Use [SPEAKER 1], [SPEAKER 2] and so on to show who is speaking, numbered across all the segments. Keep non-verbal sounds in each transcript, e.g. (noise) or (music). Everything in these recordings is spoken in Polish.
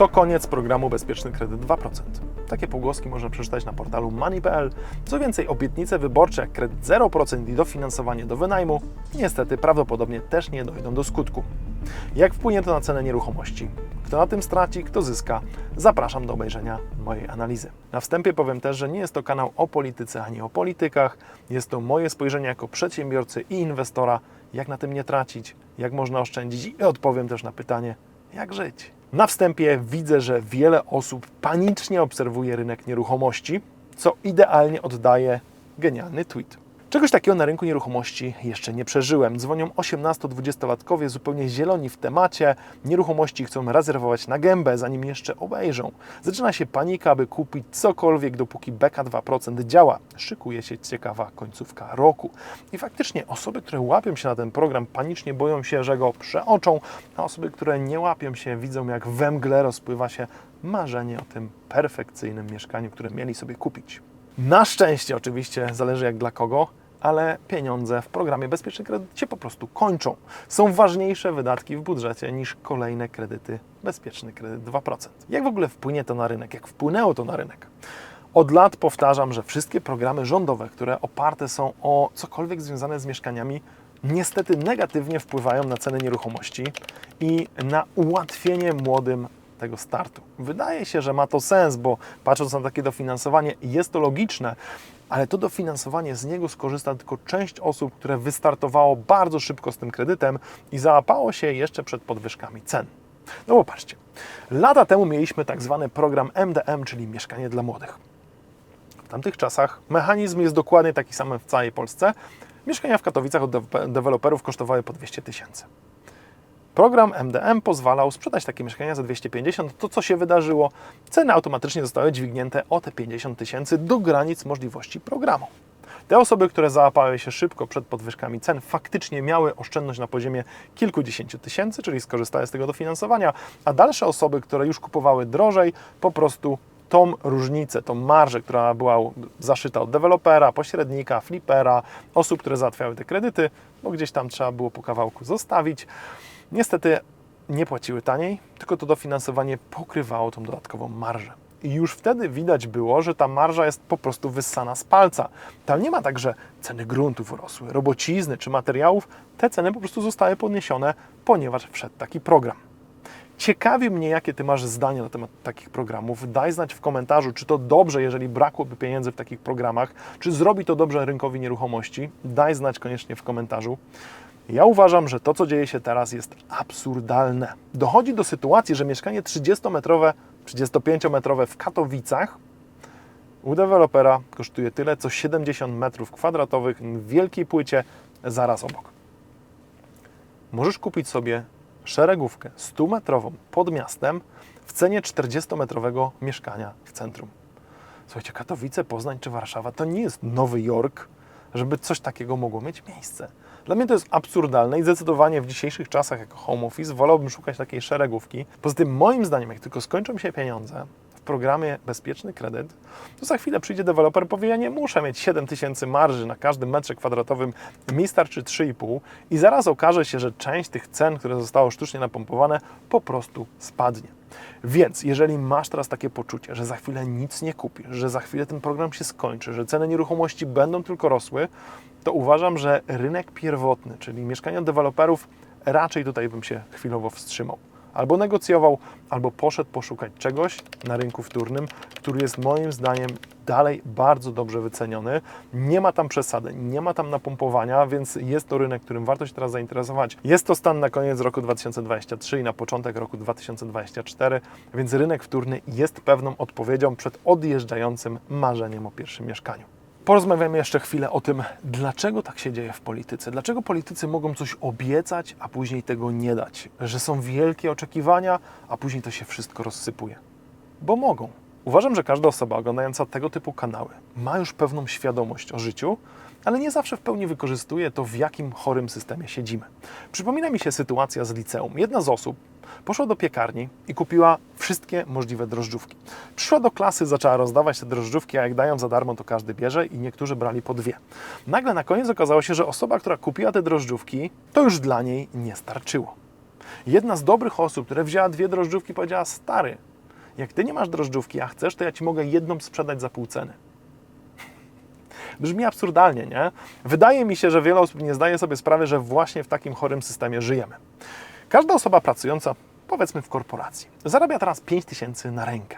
[SPEAKER 1] To koniec programu Bezpieczny Kredyt 2%. Takie pogłoski można przeczytać na portalu money.pl. Co więcej, obietnice wyborcze jak kredyt 0% i dofinansowanie do wynajmu niestety prawdopodobnie też nie dojdą do skutku. Jak wpłynie to na cenę nieruchomości? Kto na tym straci, kto zyska? Zapraszam do obejrzenia mojej analizy. Na wstępie powiem też, że nie jest to kanał o polityce ani o politykach. Jest to moje spojrzenie jako przedsiębiorcy i inwestora, jak na tym nie tracić, jak można oszczędzić i odpowiem też na pytanie, jak żyć. Na wstępie widzę, że wiele osób panicznie obserwuje rynek nieruchomości, co idealnie oddaje genialny tweet. Czegoś takiego na rynku nieruchomości jeszcze nie przeżyłem. Dzwonią 18-20-latkowie zupełnie zieloni w temacie. Nieruchomości chcą rezerwować na gębę, zanim jeszcze obejrzą. Zaczyna się panika, aby kupić cokolwiek, dopóki beka 2% działa. Szykuje się ciekawa końcówka roku. I faktycznie osoby, które łapią się na ten program, panicznie boją się, że go przeoczą, a osoby, które nie łapią się, widzą jak we mgle rozpływa się marzenie o tym perfekcyjnym mieszkaniu, które mieli sobie kupić. Na szczęście oczywiście, zależy jak dla kogo, ale pieniądze w programie Bezpieczny Kredyt się po prostu kończą. Są ważniejsze wydatki w budżecie niż kolejne kredyty Bezpieczny Kredyt 2%. Jak w ogóle wpłynie to na rynek? Jak wpłynęło to na rynek? Od lat powtarzam, że wszystkie programy rządowe, które oparte są o cokolwiek związane z mieszkaniami, niestety negatywnie wpływają na ceny nieruchomości i na ułatwienie młodym tego startu. Wydaje się, że ma to sens, bo patrząc na takie dofinansowanie, jest to logiczne, ale to dofinansowanie z niego skorzysta tylko część osób, które wystartowało bardzo szybko z tym kredytem i załapało się jeszcze przed podwyżkami cen. No bo patrzcie, lata temu mieliśmy tak zwany program MDM, czyli Mieszkanie dla Młodych. W tamtych czasach mechanizm jest dokładnie taki sam w całej Polsce. Mieszkania w Katowicach od deweloperów kosztowały po 200 tysięcy. Program MDM pozwalał sprzedać takie mieszkania za 250. To, co się wydarzyło, ceny automatycznie zostały dźwignięte o te 50 tysięcy do granic możliwości programu. Te osoby, które załapały się szybko przed podwyżkami cen, faktycznie miały oszczędność na poziomie kilkudziesięciu tysięcy, czyli skorzystały z tego dofinansowania, a dalsze osoby, które już kupowały drożej, po prostu tą różnicę, tą marżę, która była zaszyta od dewelopera, pośrednika, flipera, osób, które załatwiały te kredyty, bo gdzieś tam trzeba było po kawałku zostawić, niestety nie płaciły taniej, tylko to dofinansowanie pokrywało tą dodatkową marżę. I już wtedy widać było, że ta marża jest po prostu wyssana z palca. Tam nie ma tak, że ceny gruntów rosły, robocizny czy materiałów. Te ceny po prostu zostały podniesione, ponieważ wszedł taki program. Ciekawi mnie, jakie Ty masz zdanie na temat takich programów. Daj znać w komentarzu, czy to dobrze, jeżeli brakłoby pieniędzy w takich programach, czy zrobi to dobrze rynkowi nieruchomości. Daj znać koniecznie w komentarzu. Ja uważam, że to, co dzieje się teraz, jest absurdalne. Dochodzi do sytuacji, że mieszkanie 30-metrowe, 35-metrowe w Katowicach u dewelopera kosztuje tyle, co 70 metrów kwadratowych w wielkiej płycie zaraz obok. Możesz kupić sobie szeregówkę 100-metrową pod miastem w cenie 40-metrowego mieszkania w centrum. Słuchajcie, Katowice, Poznań czy Warszawa to nie jest Nowy Jork, żeby coś takiego mogło mieć miejsce. Dla mnie to jest absurdalne i zdecydowanie w dzisiejszych czasach jako home office wolałbym szukać takiej szeregówki. Poza tym moim zdaniem, jak tylko skończą się pieniądze w programie Bezpieczny Kredyt, to za chwilę przyjdzie deweloper powie, ja nie muszę mieć 7 tysięcy marży na każdym metrze kwadratowym, mi starczy 3,5 i zaraz okaże się, że część tych cen, które zostało sztucznie napompowane, po prostu spadnie. Więc jeżeli masz teraz takie poczucie, że za chwilę nic nie kupisz, że za chwilę ten program się skończy, że ceny nieruchomości będą tylko rosły, to uważam, że rynek pierwotny, czyli mieszkania deweloperów, raczej tutaj bym się chwilowo wstrzymał. Albo negocjował, albo poszedł poszukać czegoś na rynku wtórnym, który jest moim zdaniem dalej bardzo dobrze wyceniony. Nie ma tam przesady, nie ma tam napompowania, więc jest to rynek, którym warto się teraz zainteresować. Jest to stan na koniec roku 2023 i na początek roku 2024, więc rynek wtórny jest pewną odpowiedzią przed odjeżdżającym marzeniem o pierwszym mieszkaniu. Porozmawiamy jeszcze chwilę o tym, dlaczego tak się dzieje w polityce. Dlaczego politycy mogą coś obiecać, a później tego nie dać. Że są wielkie oczekiwania, a później to się wszystko rozsypuje. Bo mogą. Uważam, że każda osoba oglądająca tego typu kanały ma już pewną świadomość o życiu, ale nie zawsze w pełni wykorzystuje to, w jakim chorym systemie siedzimy. Przypomina mi się sytuacja z liceum. Jedna z osób poszła do piekarni i kupiła wszystkie możliwe drożdżówki. Przyszła do klasy, zaczęła rozdawać te drożdżówki, a jak dają za darmo, to każdy bierze i niektórzy brali po dwie. Nagle na koniec okazało się, że osoba, która kupiła te drożdżówki, to już dla niej nie starczyło. Jedna z dobrych osób, która wzięła dwie drożdżówki, powiedziała: Stary, jak ty nie masz drożdżówki, a chcesz, to ja ci mogę jedną sprzedać za pół ceny. Brzmi absurdalnie, nie? Wydaje mi się, że wiele osób nie zdaje sobie sprawy, że właśnie w takim chorym systemie żyjemy. Każda osoba pracująca, powiedzmy w korporacji, zarabia teraz 5 tysięcy na rękę.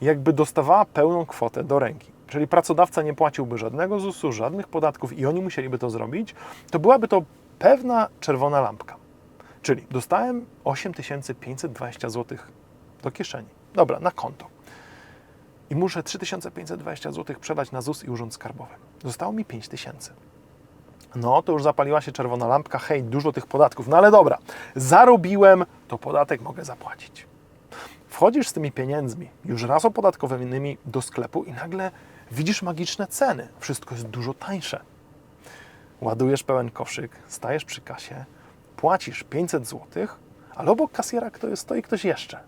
[SPEAKER 1] Jakby dostawała pełną kwotę do ręki, czyli pracodawca nie płaciłby żadnego ZUS-u, żadnych podatków i oni musieliby to zrobić, to byłaby to pewna czerwona lampka. Czyli dostałem 8520 zł do kieszeni. Dobra, na konto. I muszę 3520 zł przelać na ZUS i Urząd Skarbowy. Zostało mi 5000. No, to już zapaliła się czerwona lampka. Hej, dużo tych podatków. No ale dobra, zarobiłem, to podatek mogę zapłacić. Wchodzisz z tymi pieniędzmi, już raz opodatkowanymi, do sklepu i nagle widzisz magiczne ceny. Wszystko jest dużo tańsze. Ładujesz pełen koszyk, stajesz przy kasie, płacisz 500 zł, ale obok kasjera kto stoi ktoś jeszcze.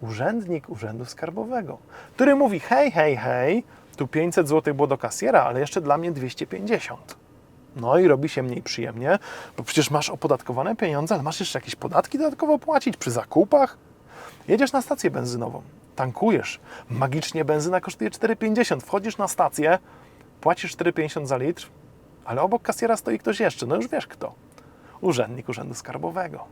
[SPEAKER 1] Urzędnik Urzędu Skarbowego, który mówi: hej, hej, hej, tu 500 zł było do kasjera, ale jeszcze dla mnie 250. No i robi się mniej przyjemnie, bo przecież masz opodatkowane pieniądze, ale masz jeszcze jakieś podatki dodatkowo płacić przy zakupach. Jedziesz na stację benzynową, tankujesz, magicznie benzyna kosztuje 4,50. Wchodzisz na stację, płacisz 4,50 za litr, ale obok kasjera stoi ktoś jeszcze, no już wiesz kto. Urzędnik Urzędu Skarbowego.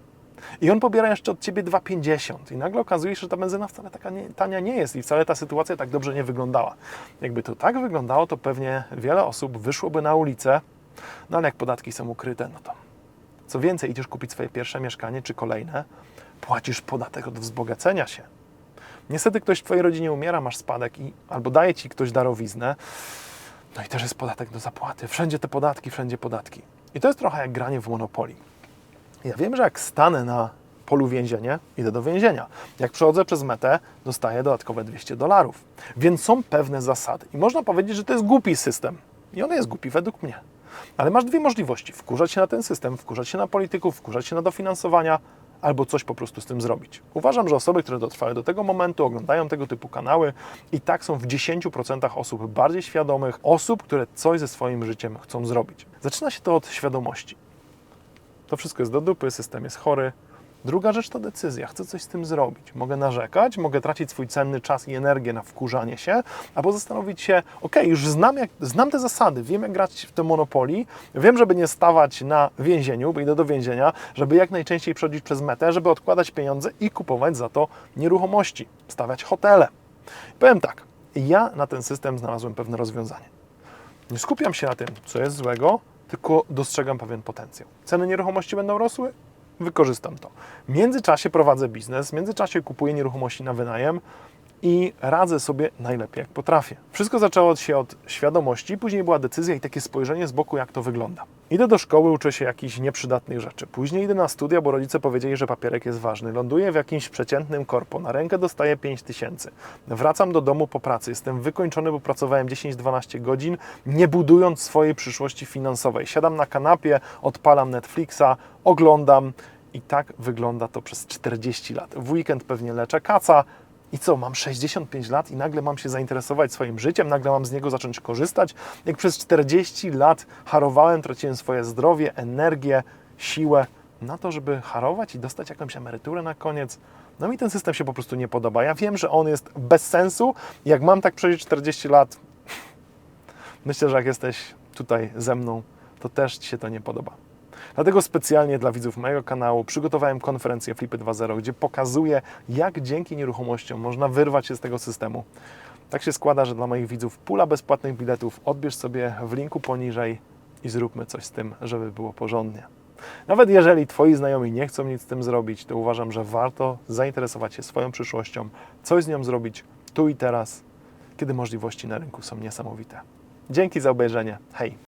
[SPEAKER 1] I on pobiera jeszcze od ciebie 2,50. I nagle okazuje się, że ta benzyna wcale taka nie, tania nie jest i wcale ta sytuacja tak dobrze nie wyglądała. Jakby to tak wyglądało, to pewnie wiele osób wyszłoby na ulicę, no ale jak podatki są ukryte, no to co więcej, idziesz kupić swoje pierwsze mieszkanie czy kolejne, płacisz podatek od wzbogacenia się. Niestety ktoś w Twojej rodzinie umiera, masz spadek i albo daje Ci ktoś darowiznę, no i też jest podatek do zapłaty. Wszędzie te podatki, wszędzie podatki. I to jest trochę jak granie w Monopoly. Ja wiem, że jak stanę na polu więzienia, idę do więzienia. Jak przechodzę przez metę, dostaję dodatkowe 200 dolarów. Więc są pewne zasady. I można powiedzieć, że to jest głupi system. I on jest głupi według mnie. Ale masz dwie możliwości: wkurzać się na ten system, wkurzać się na polityków, wkurzać się na dofinansowania, albo coś po prostu z tym zrobić. Uważam, że osoby, które dotrwały do tego momentu, oglądają tego typu kanały i tak są w 10% osób bardziej świadomych, osób, które coś ze swoim życiem chcą zrobić. Zaczyna się to od świadomości. To wszystko jest do dupy, system jest chory. Druga rzecz to decyzja. Chcę coś z tym zrobić. Mogę narzekać, mogę tracić swój cenny czas i energię na wkurzanie się, albo zastanowić się, ok, już znam, jak, znam te zasady, wiem jak grać w te monopoli, wiem, żeby nie stawać na więzieniu, bo idę do więzienia, żeby jak najczęściej przechodzić przez metę, żeby odkładać pieniądze i kupować za to nieruchomości, stawiać hotele. Powiem tak, ja na ten system znalazłem pewne rozwiązanie. Nie skupiam się na tym, co jest złego, tylko dostrzegam pewien potencjał. Ceny nieruchomości będą rosły? Wykorzystam to. W międzyczasie prowadzę biznes, w międzyczasie kupuję nieruchomości na wynajem i radzę sobie najlepiej jak potrafię. Wszystko zaczęło się od świadomości, później była decyzja i takie spojrzenie z boku, jak to wygląda. Idę do szkoły, uczę się jakichś nieprzydatnych rzeczy. Później idę na studia, bo rodzice powiedzieli, że papierek jest ważny. Ląduję w jakimś przeciętnym korpo, na rękę dostaję 5 tysięcy. Wracam do domu po pracy, jestem wykończony, bo pracowałem 10-12 godzin, nie budując swojej przyszłości finansowej. Siadam na kanapie, odpalam Netflixa, oglądam i tak wygląda to przez 40 lat. W weekend pewnie leczę kaca, i co, mam 65 lat i nagle mam się zainteresować swoim życiem, nagle mam z niego zacząć korzystać? Jak przez 40 lat harowałem, traciłem swoje zdrowie, energię, siłę na to, żeby harować i dostać jakąś emeryturę na koniec. No mi ten system się po prostu nie podoba. Ja wiem, że on jest bez sensu. Jak mam tak przeżyć 40 lat, (laughs) myślę, że jak jesteś tutaj ze mną, to też Ci się to nie podoba. Dlatego specjalnie dla widzów mojego kanału przygotowałem konferencję Flipy 2.0, gdzie pokazuję, jak dzięki nieruchomościom można wyrwać się z tego systemu. Tak się składa, że dla moich widzów pula bezpłatnych biletów odbierz sobie w linku poniżej i zróbmy coś z tym, żeby było porządnie. Nawet jeżeli Twoi znajomi nie chcą nic z tym zrobić, to uważam, że warto zainteresować się swoją przyszłością, coś z nią zrobić tu i teraz, kiedy możliwości na rynku są niesamowite. Dzięki za obejrzenie. Hej!